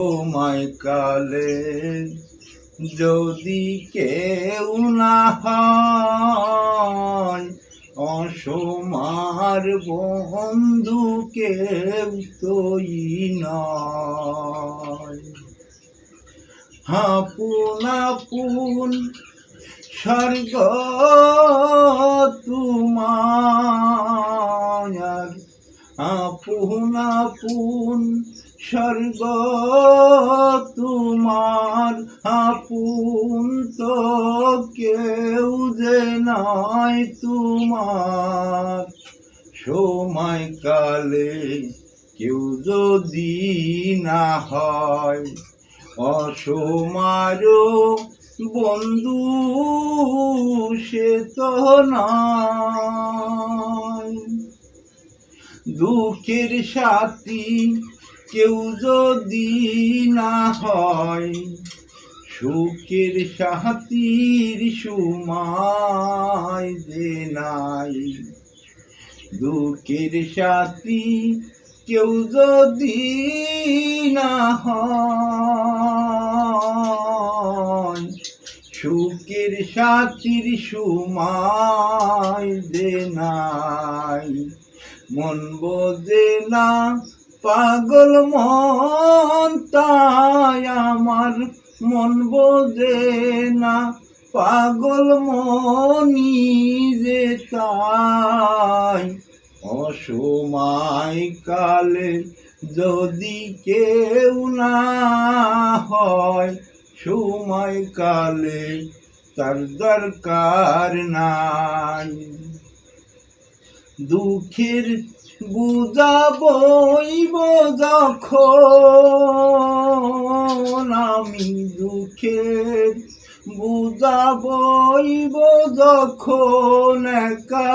সময় কালে যদি কেউ না হয়, অসমার বন্ধু কেউ তোই নয়। হাপুন আপুন স্বর্গ তোমার আপন স্বর্গ তোমার আপন তো কেউ যে নয় তোমার। সময় কালে কেউ যদি না হয়, অসমারও বন্ধু সে তো নয় দুঃখের সাথী কেউ যদি না হয়, সুখের সাথীর সময় যে নাই। দুঃখের সাথী কেউ যদি না হয়, সুখের সাথীর সময় যে নাই। মন বোঝে না, পাগল মন, তাই আমার মন বোঝে না। পাগল মনি যে তাই অসময় কালে যদি কেউ না হয়, সময় কালে তার দরকার নাই। দুঃখের বুঝাবইব যখন আমি দুঃখের বুঝাবইব যখন একা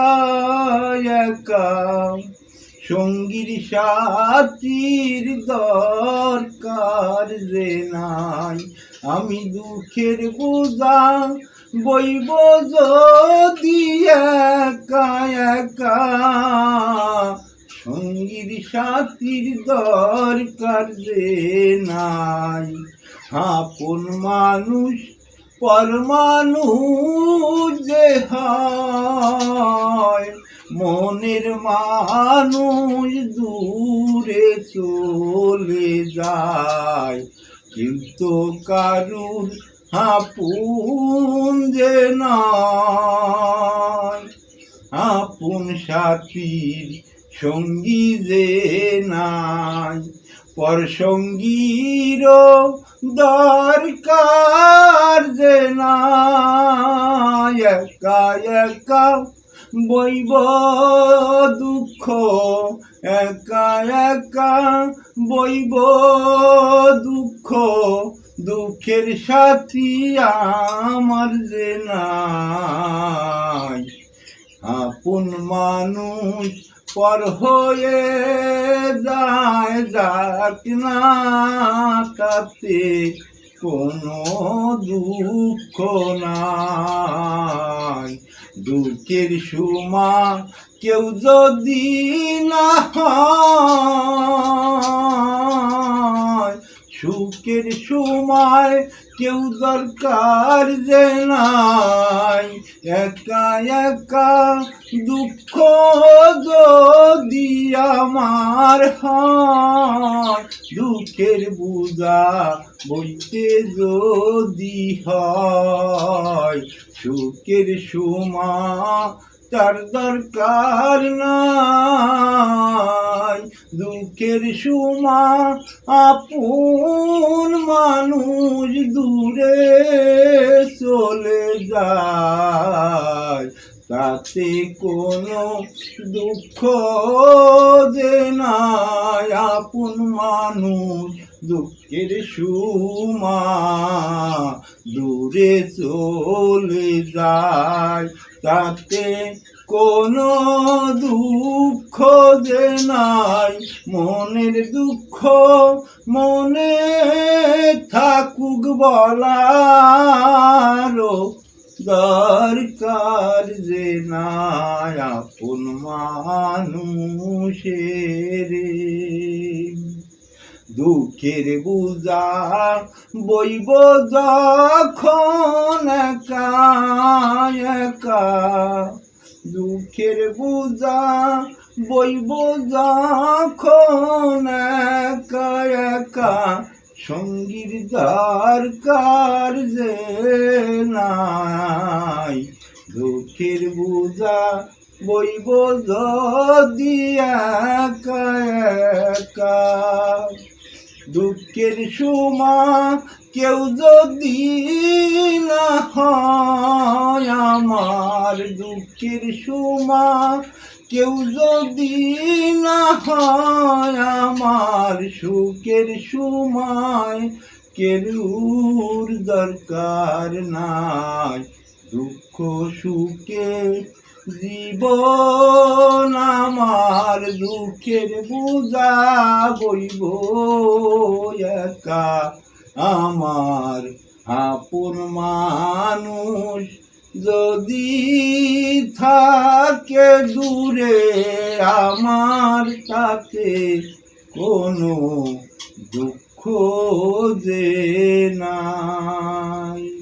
সঙ্গীর সাথীর দরকার যে নাই, আমি দুঃখের বোঝা বইব যদি একা একা সঙ্গীর সাথীর দরকার যে নাই। আপন মানুষ, পরমানুষ যে হয়। মনের মানুষ দূরে চলে যায়। কিন্তু কারুর আপন যে নয় আপন সাথীর সঙ্গী যে নাই, পর সঙ্গীর দরকার যে নাই। একা একা বইব দুঃখ, একা একা বইব দুঃখ, দুঃখের সাথী আমার যে নাই। আপন মানুষ পর হয়ে যায়, যাক না কাতে কোনো দুঃখ নাই। দুঃখের সুমা কেউ যদি না সুখের সময় কেউ দরকার যে নাই। একা একা দুঃখ যদি আমার হয়, দুঃখের বুঝা বইতে যদি হয়, সুখের সমা তার দরকার নাই। দুঃখের সুমা, আপন মানুষ দূরে চলে যায়। তাতে কোনো দুঃখ যে নাই, আপন মানুষ দুঃখের সুমা দূরে চলে যায়। তাতে কোনো দুঃখ যে নাই, মনের দুঃখ মনে থাকুক বলারও দরকার যে নাই আপন মানুষের। দুঃখের বুঝা বইব যখন একা একা দুঃখের বুঝা বইব যখন একা সঙ্গীর দরকার যে নাই? দুঃখের বুঝা বইব যদি একা একা। দুঃখের সুমা কেউ যদি না হয় আমার দুঃখের সুমা কেউ যদি না হয় আমার সুখের সময় কেরুর দরকার নাই, দুঃখ সুখে জীবন আমার, দুঃখের বুঝা বইব একা। আমার আপন মানুষ যদি থাকে দূরে আমার তাতে কোনো দুঃখ যে নাই।